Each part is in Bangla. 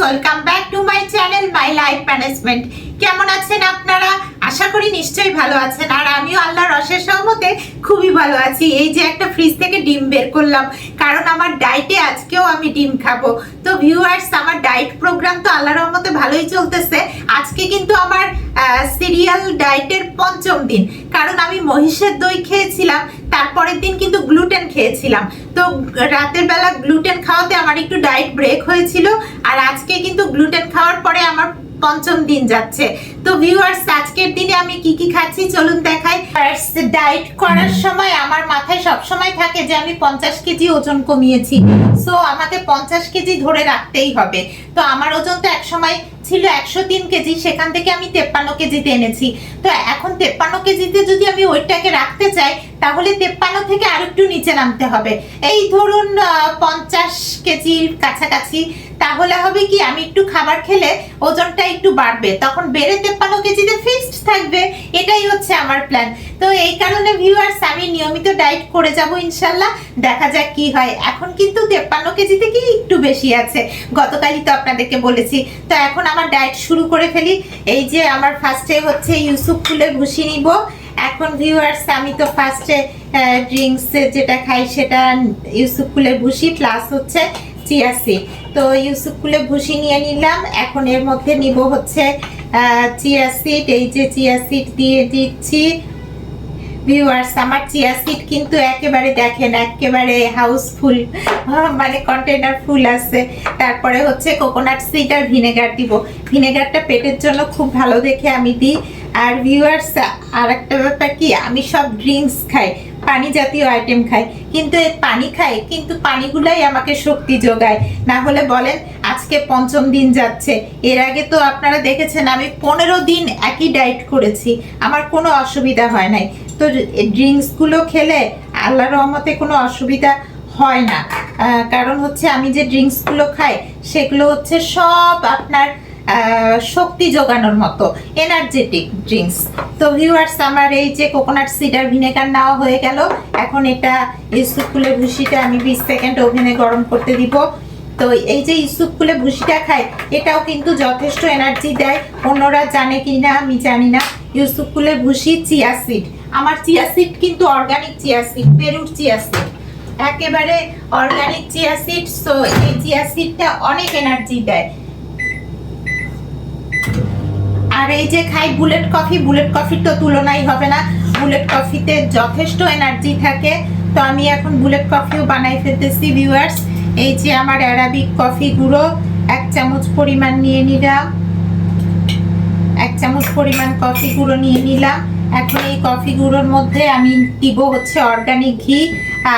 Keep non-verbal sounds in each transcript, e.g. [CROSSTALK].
Welcome back to my channel my life management কেমন আছেন আপনারা? আশা করি নিশ্চয়ই ভালো আছেন। আর আমিও আল্লাহর অশেষ সহমতে খুবই ভালো আছি। এই যে একটা ফ্রিজ থেকে ডিম বের করলাম, কারণ আমার ডায়েটে আজকেও আমি ডিম খাব। তো ভিউয়ার্স আমার ডায়েট প্রোগ্রাম তো আল্লাহর রহমতে ভালোই চলতেছে। আজকে কিন্তু আমার সিরিয়াল ডায়েটের পঞ্চম দিন। কারণ আমি মহিষের দই খেয়েছিলাম, তারপরের দিন কিন্তু গ্লুটেন খেয়েছিলাম। তো রাতের বেলা গ্লুটেন খাওয়াতে আমার একটু ডায়েট ব্রেক হয়েছিল, আর আজকে কিন্তু গ্লুটেন খাওয়ার পরে আমার পঞ্চম দিন যাচ্ছে। তো ভিউয়ার্স আজকের দিনে আমি কি কি খাচ্ছি চলুন দেখাই। ফার্স্ট ডায়েট করার সময় আমার মাথায় সব সময় থাকে যে আমি পঞ্চাশ কেজি ওজন কমিয়েছি। সো আমাকে পঞ্চাশ কেজি ধরে রাখতেই হবে। তো আমার ওজন তো এক সময় ছিল একশো তিন কেজি, সেখান থেকে আমি তেপ্পান্ন কেজিতে এনেছি। তো এখন তেপ্পান্ন কেজিতে যদি আমি ওইটাকে রাখতে চাই, তাহলে তেপ্পান্ন থেকে আর একটু নিচে নামতে হবে। এই ধরুন পঞ্চাশ কেজির কাছাকাছি তাহলে হবে কি, আমি একটু খাবার খেলে ওজনটা একটু বাড়বে। তখন বেড়ে তেপ্পান্ন কেজিতে ফিক্সড থাকবে। এটাই হচ্ছে আমার প্ল্যান তো এই কারণে ভিউয়ার্স আমি নিয়মিত ডায়েট করে যাব ইনশাল্লাহ। দেখা যাক কি হয়। এখন কিন্তু তেপ্পান্ন কেজি থেকে একটু বেশি আছে। গতকালই তো আপনাদেরকে বলেছি। তো এখন আমার ডায়েট শুরু করে ফেলি। এই যে আমার ফার্স্টে হচ্ছে ইউসুফ ফুলের ভুসি নিব। এখন ভিউয়ার্স আমি তো ফার্স্টে ড্রিঙ্কস যেটা খাই সেটা ইউসুফ ফুলের ভুসি প্লাস হচ্ছে চিয়া সিড তো ইউসুফ ফুলের ভুসি নিয়ে নিলাম। এখন এর মধ্যে নিব হচ্ছে চিয়া সিড। এই যে চিয়া সিড দিয়ে দিচ্ছি। ভিউয়ার্স, আমার চিয়া সিড কিন্তু একেবারে দেখেন, একেবারে হাউসফুল মানে কন্টেনার ফুল আছে। তারপরে হচ্ছে কোকোনাট সিড আর ভিনেগার দিব। ভিনেগারটা পেটের জন্য খুব ভালো দেখে আমি দিই। আর ভিউয়ার্স আর একটা ব্যাপার কি, আমি সব ড্রিঙ্কস খাই। পানি জাতীয় আইটেম খাই। কিন্তু এই পানি খাই, কিন্তু পানিগুলাই আমাকে শক্তি যোগায়। না হলে বলেন, আজকে পঞ্চম দিন যাচ্ছে। এর আগে তো আপনারা দেখেছেন, আমি পনেরো দিন একই ডায়েট করেছি। আমার কোনো অসুবিধা হয় নাই। তো ড্রিঙ্কসগুলো খেলে আল্লাহর রহমতে কোনো অসুবিধা হয় না। কারণ হচ্ছে আমি যে ড্রিঙ্কসগুলো খাই, সেগুলো হচ্ছে সব আপনার শক্তি যোগানোর মতো এনার্জেটিক ড্রিঙ্কস তো ভিউয়ার্স আমার এই যে কোকোনাট সিডার ভিনেগার নেওয়া হয়ে গেল, এখন এটা ইউসুফ ফুলের ভুসিটা আমি বিশ সেকেন্ড ওভেনে গরম করতে দিব। তো এই যে ইউসুফ ফুলে ভুসিটা খাই এটাও কিন্তু যথেষ্ট এনার্জি দেয়। অন্যরা জানে কি না আমি জানি না। ইউসুফ ফুলের ভুসি চিয়া সিড আমার চিয়া সিড কিন্তু অর্গানিক চিয়া সিড পেরুর চিয়া সিড একেবারে অর্গানিক চিয়া সিড সো এই চিয়া সিডটা অনেক এনার্জি দেয়। আর এই যে খাই বুলেট কফি, বুলেট কফির তো তুলনাই হবে না। বুলেট কফিতে যথেষ্ট এনার্জি থাকে। তো আমি এখন বুলেট কফিও বানাই ফেলতেছি ভিউয়ার্স এই যে আমার অ্যারাবিক কফি গুঁড়ো, এক চামচ পরিমাণ নিয়ে নিলাম। এক চামচ পরিমাণ কফি গুঁড়ো নিয়ে নিলাম। এখন এই কফি গুঁড়োর মধ্যে আমি দিব হচ্ছে অর্গানিক ঘি।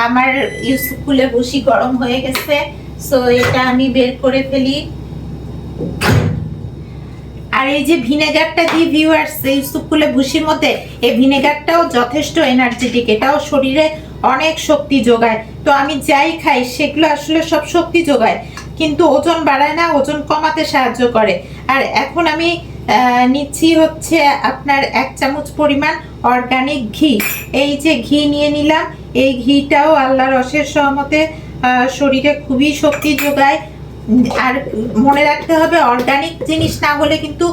আমার ইউসুফ ফুলে বসি গরম হয়ে গেছে সো এটা আমি বের করে ফেলি। আর এই যে ভিনেগারটা দিই ভিউয়ার্স ইউসুফ ফুলে ভুসির মধ্যে, এই ভিনেগারটাও যথেষ্ট এনার্জেটিক এটাও শরীরে অনেক শক্তি যোগায়। তো আমি যাই খাই, সেগুলো আসলে সব শক্তি যোগায়, কিন্তু ওজন বাড়ায় না, ওজন কমাতে সাহায্য করে। আর এখন আমি নিচ্ছি হচ্ছে আপনার এক চামচ পরিমাণ অর্গানিক ঘি। এই যে ঘি নিয়ে নিলাম, এই ঘিটাও আল্লাহর রসের সহমতে শরীরে খুবই শক্তি যোগায়। আর মনে রাখতে হবে অর্গানিক জিনিস না হলে কিন্তু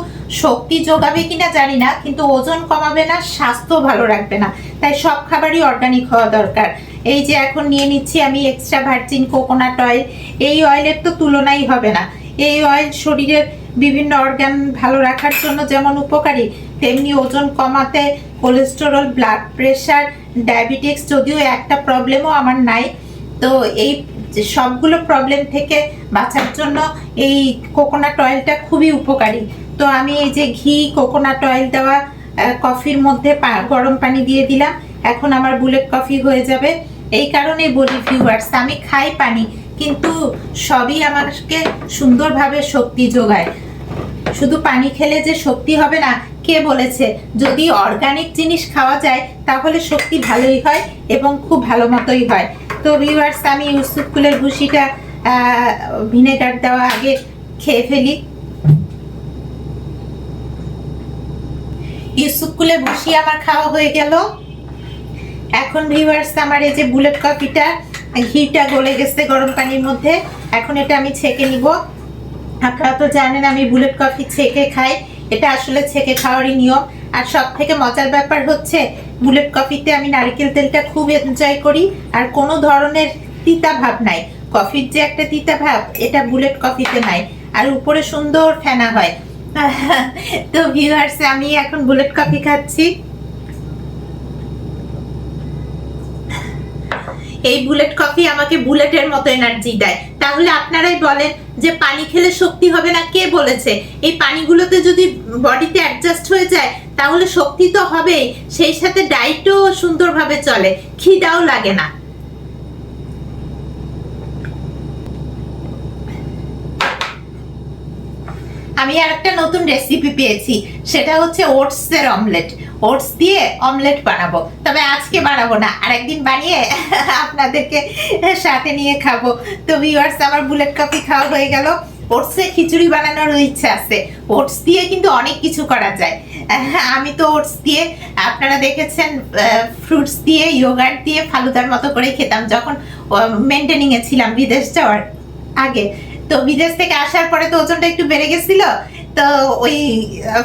শক্তি যোগাবে কিনা জানি না, কিন্তু ওজন কমাবে না, স্বাস্থ্য ভালো রাখবে না। তাই সব খাবারই অর্গানিক হওয়া দরকার। এই যে এখন নিয়ে নিচ্ছি আমি এক্সট্রা ভার্জিন কোকোনাট অয়েল এই অয়েলের তো তুলনাই হবে না। এই অয়েল শরীরের বিভিন্ন অর্গান ভালো রাখার জন্য যেমন উপকারী, তেমনি ওজন কমাতে কোলেস্টেরল ব্লাড প্রেশার ডায়াবেটিক্স যদিও একটা প্রবলেমও আমার নাই। তো এই যে সবগুলো প্রবলেম থেকে বাঁচার জন্য এই কোকোনাট অয়েলটা খুবই উপকারী। তো আমি এই যে ঘি কোকোনাট অয়েল দেওয়া কফির মধ্যে গরম পানি দিয়ে দিলাম। এখন আমার বুলেট কফি হয়ে যাবে। এই কারণে বলি ভিউয়ার্স আমি খাই পানি, কিন্তু সবই আমাকে সুন্দরভাবে শক্তি যোগায়। শুধু পানি খেলে যে শক্তি হবে না, কে বলেছে? যদি অর্গানিক জিনিস খাওয়া যায়, তাহলে শক্তি ভালোই হয় এবং খুব ভালো মতোই হয়। তো ভিউয়ার্স আমি ইউসুফ ফুলের ভুসিটা ভিনেগার দেওয়া আগে খেয়ে ফেলি। আমার খাওয়া হয়ে গেল। এখন ভিউয়ার্স আমার এই যে বুলেট কফিটা ঘিটা গলে গেছে গরম পানির মধ্যে। এখন এটা আমি ছেঁকে নিব। আপনারা তো জানেন আমি বুলেট কফি ছেঁকে খাই। এটা আসলে ছেঁকে খাওয়ারই নিয়ম। আর সব থেকে মজার ব্যাপার হচ্ছে বুলেট কফিতে আমি নারকেল তেলটা খুব এনজয় করি, আর কোনো ধরনের তিতা ভাব নাই। কফির যে একটা তিতা ভাব, এটা বুলেট কফিতে নাই আর উপরে সুন্দর ফেনা হয়। [LAUGHS] তো ভিউয়ার্স আমি এখন বুলেট কফি খাচ্ছি। এই বুলেট কফি আমাকে বুলেটের মতো এনার্জি দেয়। তাহলে আপনারাই বলেন যে পানি খেলে শক্তি হবে না? কে বলেছে? এই পানিগুলোতে যদি বডিতে অ্যাডজাস্ট হয়ে যায় তাহলে শক্তি তো হবেই, সেই সাথে ডায়েটও সুন্দরভাবে চলে, খিদাও লাগে না। আমি আর একটা নতুন রেসিপি পেয়েছি, সেটা হচ্ছে ওটসের অমলেট ওটস দিয়ে অমলেট বানাবো, তবে আজকে বানাবো না আর একদিন বানিয়ে আপনাদেরকে সাথে নিয়ে খাব। তো ভিউয়ার্স আমার বুলেট কফি খাওয়া হয়ে গেল। ওটসে খিচুড়ি বানানোর ইচ্ছা আছে। ওটস দিয়ে কিন্তু অনেক কিছু করা যায়। আমি তো ওটস দিয়ে, আপনারা দেখেছেন ফ্রুটস দিয়ে ইয়োগার্ট দিয়ে ফালুদার মতো করে খেতাম যখন মেনটেনিং এ ছিলাম বিদেশ যাওয়ার আগে। তো বিদেশ থেকে আসার পরে তো ওজনটা একটু বেড়ে গেছিল, তো ওই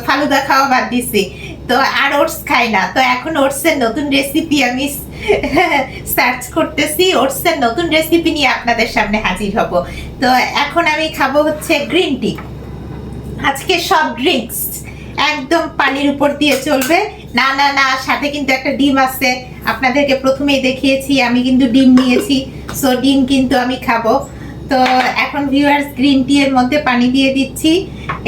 ফালুদা খাওয়া বাদ দিছি। তো আর ওটস খাই না। তো এখন ওটসের নতুন রেসিপি আমি [LAUGHS] সার্চ করতেছি ওটসের নতুন রেসিপি নিয়ে আপনাদের সামনে হাজির হব। তো এখন আমি খাব হচ্ছে গ্রিন টি আজকে সব ড্রিঙ্কস একদম পানির উপর দিয়ে চলবে। না না না, সাথে কিন্তু একটা ডিম আছে। আপনাদেরকে প্রথমেই দেখিয়েছি, আমি কিন্তু ডিম নিয়েছি। সো ডিম কিন্তু আমি খাব। তো এখন ভিউয়ার্স গ্রিন টি এর মধ্যে পানি দিয়ে দিচ্ছি।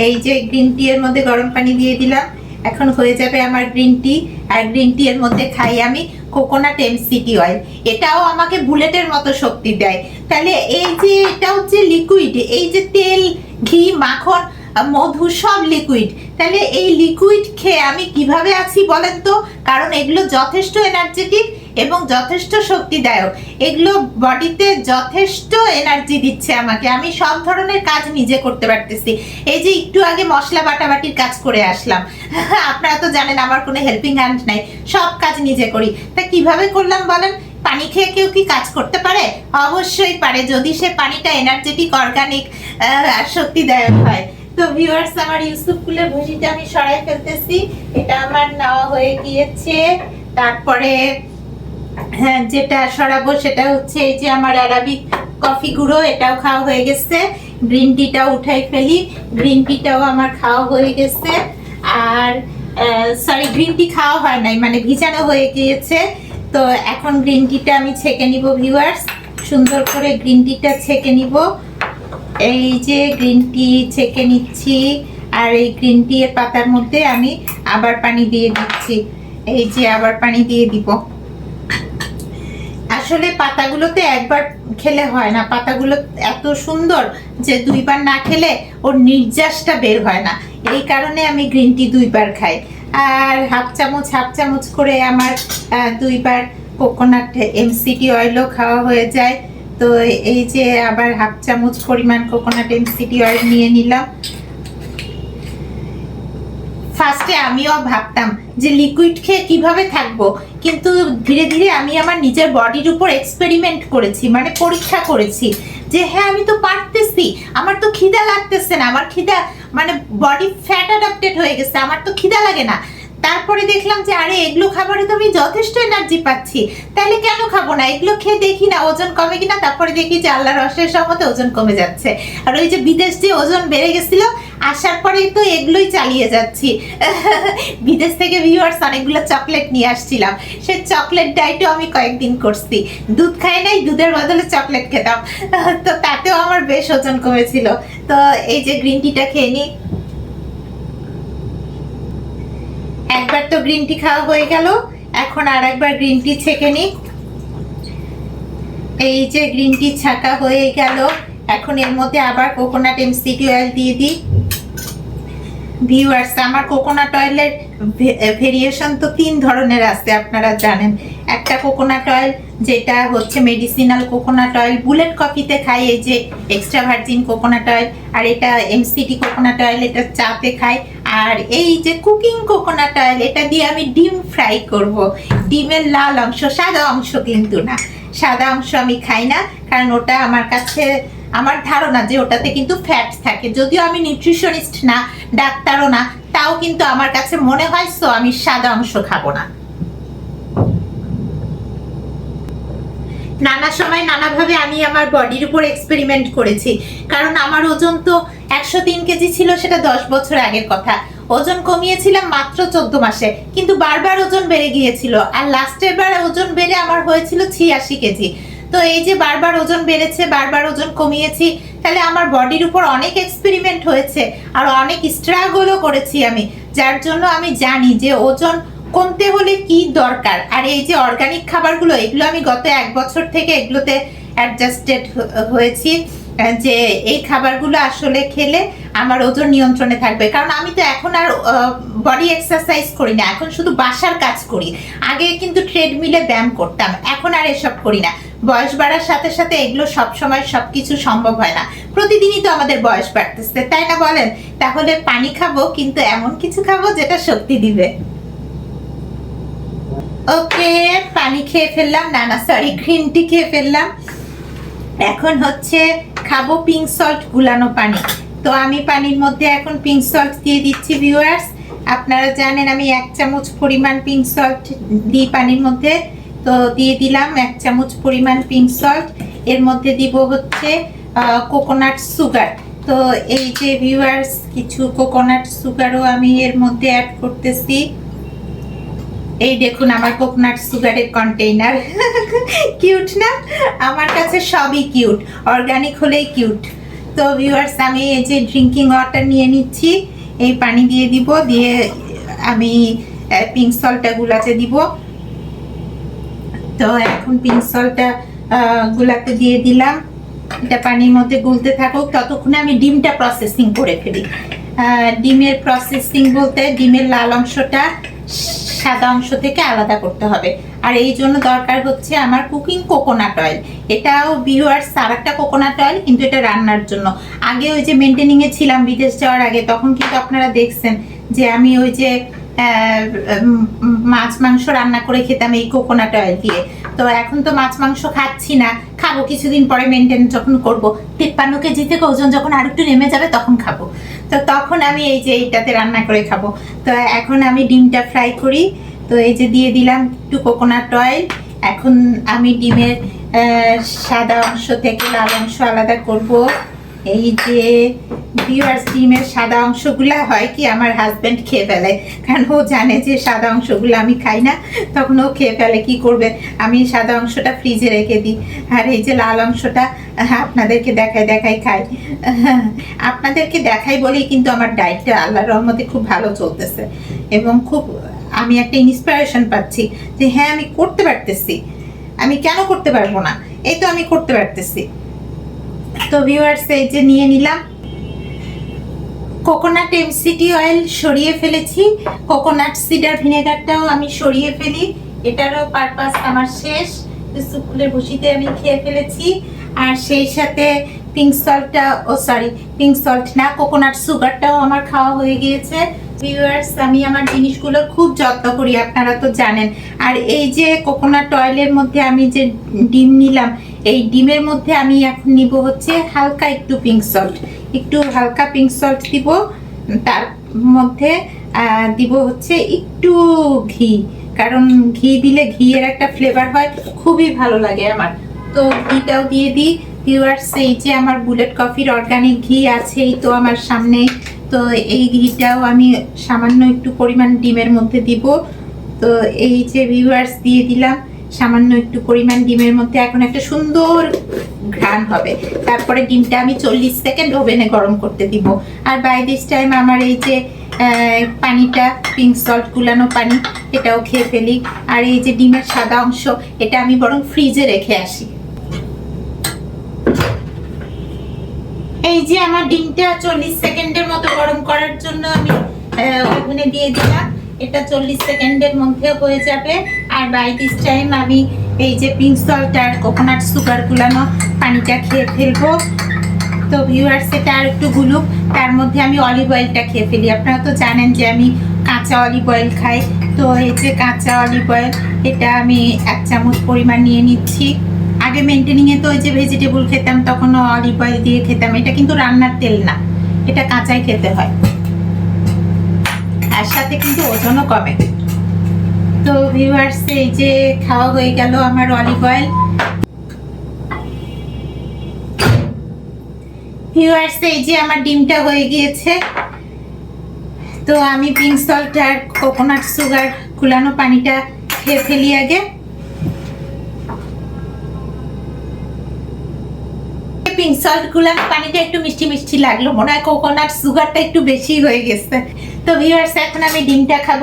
এই যে গ্রিন টি এর মধ্যে গরম পানি দিয়ে দিলাম। এখন হয়ে যাবে আমার গ্রিন টি আর গ্রিন টি এর মধ্যে খাই আমি কোকোনাট এমসিটি অয়েল এটাও আমাকে বুলেটের মতো শক্তি দেয়। তাহলে এই যে, এটা হচ্ছে লিকুইড এই যে তেল, ঘি, মাখন, মধু, সব লিকুইড তাহলে এই লিকুইড খেয়ে আমি কীভাবে আছি বলেন তো? কারণ এগুলো যথেষ্ট এনার্জেটিক এবং যথেষ্ট শক্তিদায়ক। এগুলো বডিতে যথেষ্ট এনার্জি দিচ্ছে আমাকে। আমি সব ধরনের কাজ নিজে করতে পারতেছি। এই যে একটু আগে মশলা বাটাবাটির কাজ করে আসলাম। [LAUGHS] আপনারা তো জানেন আমার কোনো হেল্পিং হ্যান্ড নাই। সব কাজ নিজে করি। তা কীভাবে করলাম বলেন? পানি খেয়ে কেউ কি কাজ করতে পারে? অবশ্যই পারে। যদি সে পানিটা এনার্জেটিক অর্গানিক শক্তিদায়ক হয়। তো ভিউয়ার্স আমার ইউসুফ ফুলের ভুজিটা আমি সরাই ফেলতেছি। এটা আমার নেওয়া হয়ে গিয়েছে। তারপরে হ্যাঁ যেটা সরাবো সেটা হচ্ছে এই যে আমার অ্যারাবিক কফি গুঁড়ো, এটাও খাওয়া হয়ে গেছে। গ্রিন টিটাও উঠাই ফেলি। গ্রিন টিটাও আমার খাওয়া হয়ে গেছে। আর সরি গ্রিন টি খাওয়া হয় নাই মানে ভিজানো হয়ে গিয়েছে। তো এখন গ্রিন টিটা আমি ছেঁকে নিব ভিউয়ার্স সুন্দর করে গ্রিন টিটা ছেঁকে নিব। এই যে গ্রিন টি ছেঁকে নিচ্ছি। আর এই গ্রিন টি এর পাতার মধ্যে আমি আবার পানি দিয়ে দিচ্ছি। এই যে আবার পানি দিয়ে দিব। আসলে পাতাগুলোতে একবার খেলে হয় না। পাতাগুলো এত সুন্দর যে দুইবার না খেলে ওর নির্যাসটা বের হয় না। এই কারণে আমি গ্রিন টি দুইবার খাই। আর হাফ চামচ হাফ চামচ করে আমার দুইবার কোকোনাট এমসিটি অয়েলও খাওয়া হয়ে যায়। তো এই যে আবার হাফ চামচ পরিমাণ কোকোনাট এমসিটি অয়েল নিয়ে নিলাম। ফার্স্টে আমিও ভাবতাম যে লিকুইড খেয়ে কীভাবে থাকব। কিন্তু ধীরে ধীরে আমি আমার নিজের বডির উপর এক্সপেরিমেন্ট করেছি মানে পরীক্ষা করেছি যে হ্যাঁ আমি তো পারতেছি। আমার তো খিদা লাগতেছে না। আমার খিদা মানে বডি ফ্যাট অ্যাডাপ্টেড হয়ে গেছে। আমার তো খিদা লাগে না। তারপরে দেখলাম যে, আরে, এগুলো খাবারে তো আমি যথেষ্ট এনার্জি পাচ্ছি। তাহলে কেন খাব না? এগুলো খেয়ে দেখি না ওজন কমে কিনা, তারপরে দেখি যে, আল্লাহর রসের সম্মতে ওজন কমে যাচ্ছে। আর ওই যে বিদেশ যে ওজন বেড়ে গেছিল, আসার পরেই তো এগুলোই চালিয়ে যাচ্ছি। [LAUGHS] বিদেশ থেকে ভিউয়ার্স অনেকগুলো চকলেট নিয়ে আসছিলাম। সে চকলেট ডাইটও আমি কয়েকদিন করছি। দুধ খাই নাই, দুধের বদলে চকলেট খেতাম। [LAUGHS] তো তাতেও আমার বেশ ওজন কমেছিল। তো এই যে গ্রিন টিটা খেয়ে নিই। একবার তো গ্রিন টি খাওয়া হয়ে গেল। এখন আর একবার গ্রিন টি ছেঁকে নিই। এই যে গ্রিন টি ছাকা হয়ে গেল। এখন এর মধ্যে আবার কোকোনাট এমসিটি অয়েল দিয়ে দিই। ভিউয়ার্স আমার কোকোনাট অয়েলের ভেরিয়েশন তো তিন ধরনের আছে, আপনারা জানেন। একটা কোকোনাট অয়েল যেটা হচ্ছে মেডিসিনাল কোকোনাট অয়েল বুলেট কফিতে খাই, এই যে এক্সট্রা ভার্জিন কোকোনাট অয়েল আর এটা এমসিটি কোকোনাট অয়েল এটা চাতে খাই। আর এই যে কুকিং কোকোনাট অয়েল এটা দিয়ে আমি ডিম ফ্রাই করব। ডিমের লাল অংশ, সাদা অংশ কিন্তু না। সাদা অংশ আমি খাই না, কারণ ওটা আমার কাছে, আমার ধারণা যে ওটাতে কিন্তু ফ্যাট থাকে। যদিও আমি নিউট্রিশনিস্ট না, ডাক্তারও না, তাও কিন্তু আমার কাছে মনে হয় সো আমি সাদা অংশ খাব না। নানা সময় নানাভাবে আমি আমার বডির উপর এক্সপেরিমেন্ট করেছি, কারণ আমার ওজন তো একশো তিন কেজি ছিল, সেটা দশ বছর আগের কথা। ওজন কমিয়েছিলাম মাত্র চোদ্দ মাসে, কিন্তু বারবার ওজন বেড়ে গিয়েছিল। আর লাস্টের বার ওজন বেড়ে আমার হয়েছিল ছিয়াশি কেজি। তো এই যে বারবার ওজন বেড়েছে, বারবার ওজন কমিয়েছি, তাহলে আমার বডির উপর অনেক এক্সপেরিমেন্ট হয়েছে, আর অনেক স্ট্রাগলও করেছি আমি। যার জন্য আমি জানি যে ওজন কমতে হলে কি দরকার। আর এই যে অর্গানিক খাবারগুলো, এগুলো আমি গত এক বছর থেকে এগুলোতে অ্যাডজাস্টেড হয়েছি। যে এই খাবারগুলো আসলে খেলে আমার ওজন নিয়ন্ত্রণে থাকবে। কারণ আমি তো এখন আর বডি এক্সারসাইজ করি না। এখন শুধু বাসার কাজ করি। আগে কিন্তু ট্রেডমিলে ব্যায়াম করতাম। এখন আর এসব করি না। বয়স বাড়ার সাথে সাথে এগুলো সব সময় সবকিছু সম্ভব হয় না। প্রতিদিনই তো আমাদের বয়স বাড়তেছে, তাই না বলেন? তাহলে পানি খাব, কিন্তু এমন কিছু খাব যেটা শক্তি দিবে। ওকে, পানি খেয়ে ফেললাম। না না সরি গ্রিন টি খেয়ে ফেললাম। এখন হচ্ছে খাব পিঙ্ক সল্ট গুলানো পানি। তো আমি পানির মধ্যে এখন পিঙ্ক সল্ট দিয়ে দিচ্ছি ভিউয়ার্স আপনারা জানেন আমি এক চামচ পরিমাণ পিঙ্ক সল্ট দিই পানির মধ্যে। তো দিয়ে দিলাম এক চামচ পরিমাণ পিঙ্ক সল্ট এর মধ্যে দিব হচ্ছে কোকোনাট সুগার তো এই যে ভিউয়ার্স কিছু কোকোনাট সুগারও আমি এর মধ্যে অ্যাড করতেছি। এই দেখুন, আমার কোকোনাট সুগারের কন্টেইনার কিউট না? আমার কাছে সবই কিউট অর্গানিক হলেই কিউট তো ভিউয়ার্স আমি এই যে ড্রিঙ্কিং ওয়াটার নিয়ে নিচ্ছি, এই পানি দিয়ে দিব, দিয়ে আমি পিঙ্ক সল্টটা গুলাতে দিব। তো এখন পিঙ্ক সল্টটা গুলাতে দিয়ে দিলাম। এটা পানির মধ্যে গুলতে থাকুক, ততক্ষণে আমি ডিমটা প্রসেসিং করে ফেলি। ডিমের প্রসেসিং বলতে ডিমের লাল অংশটা সাদা অংশ থেকে আলাদা করতে হবে। আর এই জন্য দরকার হচ্ছে আমার কুকিং কোকোনাট অয়েল এটাও ভিউয়ার্স আর একটা কোকোনাট অয়েল কিন্তু এটা রান্নার জন্য। আগে ওই যে মেনটেনিং এ ছিলাম বিদেশ যাওয়ার আগে, তখন কিন্তু আপনারা দেখছেন যে আমি ওই যে মাছ, মাংস রান্না করে খেতাম এই কোকোনাট অয়েল দিয়ে। তো এখন তো মাছ, মাংস খাচ্ছি না, খাব কিছুদিন পরে মেনটেন যখন করব। তিপ্পান্ন কেজি থেকে ওজন যখন আর একটু নেমে যাবে, তখন খাব। তো তখন আমি এই যে এইটাতে রান্না করে খাব। তো এখন আমি ডিমটা ফ্রাই করি। তো এই যে দিয়ে দিলাম একটু কোকোনাট অয়েল এখন আমি ডিমের সাদা অংশ থেকে লাল অংশ আলাদা করব। এই যে ভিউয়ার্স ডিমের সাদা অংশগুলা হয় কি, আমার হাজব্যান্ড খেয়ে ফেলে। কারণ ও জানে যে সাদা অংশগুলো আমি খাই না, তখন ও খেয়ে ফেলে, কি করবে? আমি সাদা অংশটা ফ্রিজে রেখে দিই। আর এই যে লাল অংশটা আপনাদেরকে দেখাই দেখাই খাই। আপনাদেরকে দেখাই বলেই কিন্তু আমার ডায়েটটা আল্লাহর রহমতে খুব ভালো চলতেছে। এবং খুব, আমি একটা ইন্সপিরেশন পাচ্ছি যে হ্যাঁ আমি করতে পারতেছি। আমি কেন করতে পারব না? এই তো আমি করতে পারতেছি। তো ভিউয়ার্স এই যে নিয়ে নিলাম। কোকোনাট এমসিটি অয়েল সরিয়ে ফেলেছি। কোকোনাট সিডার ভিনেগারটাও আমি সরিয়ে ফেলি। এটারও পারপাস আমার শেষ। সুকুলের বসিতে আমি খেয়ে ফেলেছি। আর সেই সাথে পিঙ্ক সল্টটা ও সরি পিঙ্ক সল্ট না কোকোনাট সুগারটাও আমার খাওয়া হয়ে গিয়েছে। ভিউয়ার্স আমি আমার জিনিসগুলো খুব যত্ন করি, আপনারা তো জানেন। আর এই যে কোকোনাট অয়েলের মধ্যে আমি যে ডিম নিলাম এই ডিমের মধ্যে আমি এখন নিব হচ্ছে হালকা একটু পিঙ্ক সল্ট একটু হালকা পিঙ্ক সল্ট দিব। তার মধ্যে দিব হচ্ছে একটু ঘি। কারণ ঘি দিলে ঘিয়ের একটা ফ্লেভার হয়, খুবই ভালো লাগে আমার। তো ঘিটাও দিয়ে দিই। ভিউয়ার্স এই যে আমার বুলেট কফির অর্গানিক ঘি আছেই তো আমার সামনে। তো এই ঘিটাও আমি সামান্য একটু পরিমাণ ডিমের মধ্যে দিব। তো এই যে ভিউয়ার্স দিয়ে দিলাম। সামান্য একটু পরিমাণ ডিমের মধ্যে এখন একটা সুন্দর ঘ্রাণ হবে। তারপরে ডিমটা আমি চল্লিশ সেকেন্ড ওভেনে গরম করতে দিব। আর বাই দিস টাইম আমার এই যে পানিটা পিঙ্ক সল্ট গুলানো পানি, এটাও খেয়ে ফেলি। আর এই যে ডিমের সাদা অংশ, এটা আমি বরং ফ্রিজে রেখে আসি। এই যে আমার ডিমটা চল্লিশ সেকেন্ডের মতো গরম করার জন্য আমি ওভেনে দিয়ে দিলাম। এটা চল্লিশ সেকেন্ডের মধ্যে হয়ে যাবে। আর বাই দিস টাইম আমি এই যে পিঙ্ক সল্ট আর কোকোনাট সুগার গুলানো পানিটা খেয়ে ফেলব। তো ভিউয়ার্স এটা আর একটু গুলুক তার মধ্যে আমি অলিভ অয়েলটা খেয়ে ফেলি। আপনারা তো জানেন যে আমি কাঁচা অলিভ অয়েল খাই। তো এই যে কাঁচা অলিভ অয়েল এটা আমি এক চামচ পরিমাণ নিয়ে নিচ্ছি। আগে মেনটেনিং এ তো ওই যে ভেজিটেবল খেতাম তখন অলিভ অয়েল দিয়ে খেতাম। এটা কিন্তু রান্নার তেল না। এটা কাঁচাই খেতে হয়। আর সাথে কিন্তু ওজনও কমে। তো ভিউয়ার্স এই যে খাওয়া হয়ে গেল আমার অলিভ অয়েল ভিউয়ার্স এই যে আমার ডিমটা হয়ে গিয়েছে। তো আমি পিঙ্ক সল্ট আর কোকোনাট সুগার কুলানো পানিটা খেয়ে ফেলি আগে। পিঙ্ক সল্ট কুলানো পানিটা একটু মিষ্টি লাগল। মনে হয় কোকোনাট সুগারটা একটু বেশি হয়ে গেছে। তো ভিউয়ার্স এখন আমি ডিমটা খাব।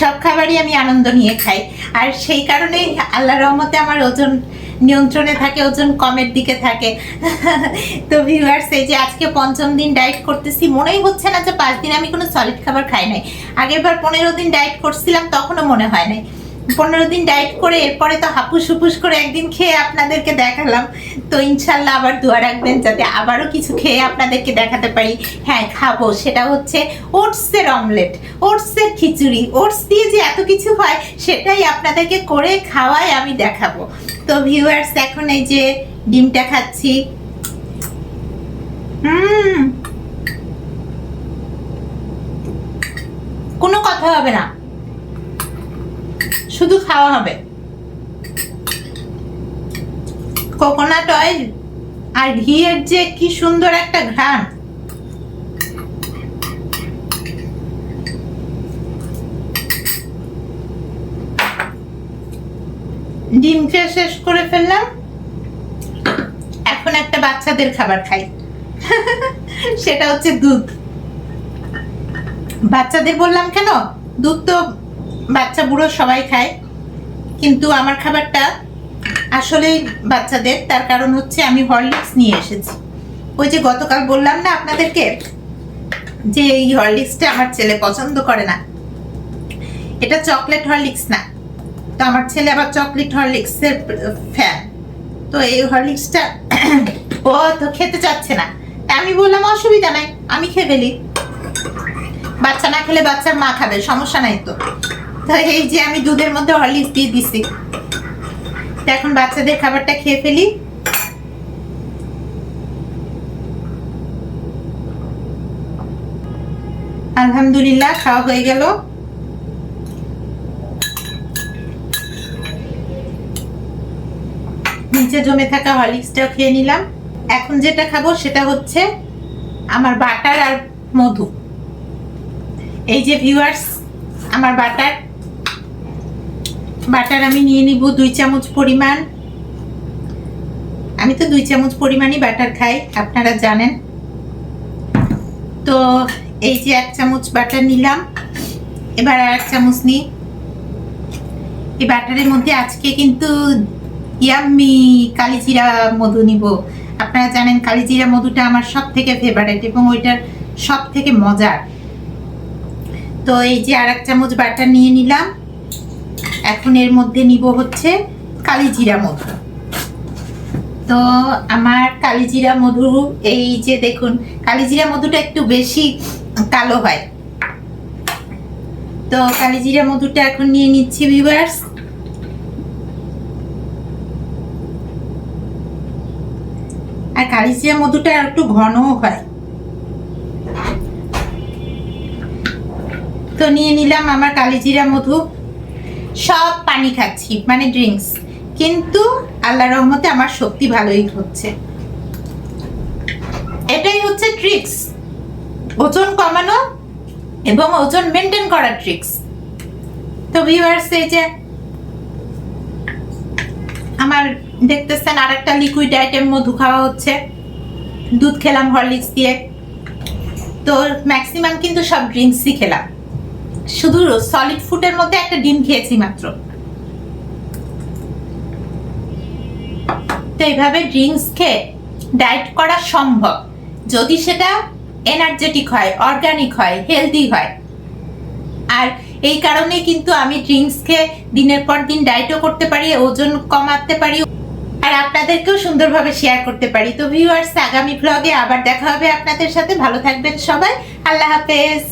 সব খাবারই আমি আনন্দ নিয়ে খাই। আর সেই কারণেই আল্লাহ রহমতে আমার ওজন নিয়ন্ত্রণে থাকে, ওজন কমের দিকে থাকে। [LAUGHS] তো ভিউয়ার্স এই যে আজকে পঞ্চম দিন ডায়েট করতেছি, মনেই হচ্ছে না যে পাঁচ দিন আমি কোনো সলিড খাবার খাই নাই। আগেরবার পনেরো দিন ডায়েট করছিলাম, তখনও মনে হয় নাই। পনেরো দিন ডায়েট করে এরপরে তো হাপুস হুপুস করে একদিন খেয়ে আপনাদেরকে দেখালাম। তো ইনশাল্লাহ আবার দোয়া রাখবেন যাতে আবারও কিছু খেয়ে আপনাদেরকে দেখাতে পারি। হ্যাঁ খাব। সেটা হচ্ছে ওটসের অমলেট, ওটসের খিচুড়ি। ওটস দিয়ে যে এত কিছু হয়, সেটাই আপনাদেরকে করে খাওয়াই আমি দেখাবো। তো ভিউয়ার্স এখন এই যে ডিমটা খাচ্ছি। হুম। কোনো কথা হবে না। শুধু খাওয়া হবে। কোকোনাট অয়েল আর ঘিয়ের যে কি সুন্দর একটা ঘ্রাণ। ডিম খেয়ে শেষ করে ফেললাম। এখন একটা বাচ্চাদের খাবার খাই। [LAUGHS] সেটা হচ্ছে দুধ। বাচ্চাদের বললাম কেন? দুধ তো বাচ্চা বুড়ো সবাই খায়, কিন্তু আমার খাবারটা আসলে বাচ্চাদের, তার কারণ হচ্ছে আমি হরলিক্স নিয়ে এসেছি। ওই যে গতকাল বললাম না আপনাদেরকে যে এই হরলিক্সটা আমার ছেলে পছন্দ করে না। এটা চকলেট হরলিক্স না। তো আমার ছেলে আবার চকলেট হরলিক্সের ফ্যান। তো এই হরলিক্সটা ও তো খেতে চাচ্ছে না। আমি বললাম, অসুবিধা নাই, আমি খেয়ে ফেলি। বাচ্চা না খেলে বাচ্চার মা খাবে, সমস্যা নাই তো। তো এই যে আমি দুধের মধ্যে হরলিক্স দিয়ে দিছি। তো এখন বাচ্চাদের খাবারটা খেয়ে ফেলি। আলহামদুলিল্লাহ, খাওয়া হয়ে গেল। নিচে জমে থাকা হরলিক্সটাও খেয়ে নিলাম। এখন যেটা খাব সেটা হচ্ছে আমার বাটার আর মধু। এই যে ভিউয়ার্স আমার বাটার বাটার আমি নিয়ে নিব দুই চামচ পরিমাণ। আমি তো দুই চামচ পরিমাণই বাটার খাই, আপনারা জানেন। তো এই যে এক চামচ বাটার নিলাম, এবার আর এক চামচ নিই। এই বাটারের মধ্যে আজকে কিন্তু ইয়াম্মি কালিজিরা মধু নিব। আপনারা জানেন কালিজিরা মধুটা আমার সব থেকে ফেভারেট এবং ওইটার সব থেকে মজার। তো এই যে আর এক চামচ বাটার নিয়ে নিলাম। এখন এর মধ্যে নিব হচ্ছে কালিজিরা মধু। তো আমার কালিজিরা মধু, এই যে দেখুন, কালিজিরা মধুটা একটু বেশি কালো হয়। তো কালিজিরা মধুটা এখন নিয়ে নিচ্ছি ভিউয়ার্স আর কালিজিরা মধুটা আর একটু ঘনও হয়। তো নিয়ে নিলাম আমার কালিজিরা মধু। সব পানি খাচ্ছি মানে ড্রিঙ্কস কিন্তু আল্লাহ রহমতে আমার শক্তি ভালোই হচ্ছে। এটাই হচ্ছে ট্রিক্স ওজন কমানো এবং ওজন মেনটেন করার ট্রিক্স তো ভিউয়ার্স এই যে আমার দেখতেছেন আর একটা লিকুইড আইটেম মধু খাওয়া হচ্ছে। দুধ খেলাম হরলিক্স দিয়ে। তো ম্যাক্সিমাম কিন্তু সব ড্রিঙ্কসই খেলাম। শুধু সলিড ফুডের মধ্যে একটা ডিম খেয়েছি মাত্র। তো এইভাবে ড্রিঙ্কস খেয়ে ডায়েট করা সম্ভব। যদি সেটা এনার্জেটিক হয় অর্গানিক হয় হেলদি হয়। আর এই কারণে কিন্তু আমি ড্রিঙ্কস খেয়ে দিনের পর দিন ডায়েটও করতে পারি, ওজন কমাতে পারি। আর আপনাদেরকেও সুন্দরভাবে শেয়ার করতে পারি। তো ভিউয়ার্স আগামী ভ্লগে আবার দেখা হবে আপনাদের সাথে। ভালো থাকবেন সবাই। আল্লাহ হাফেজ।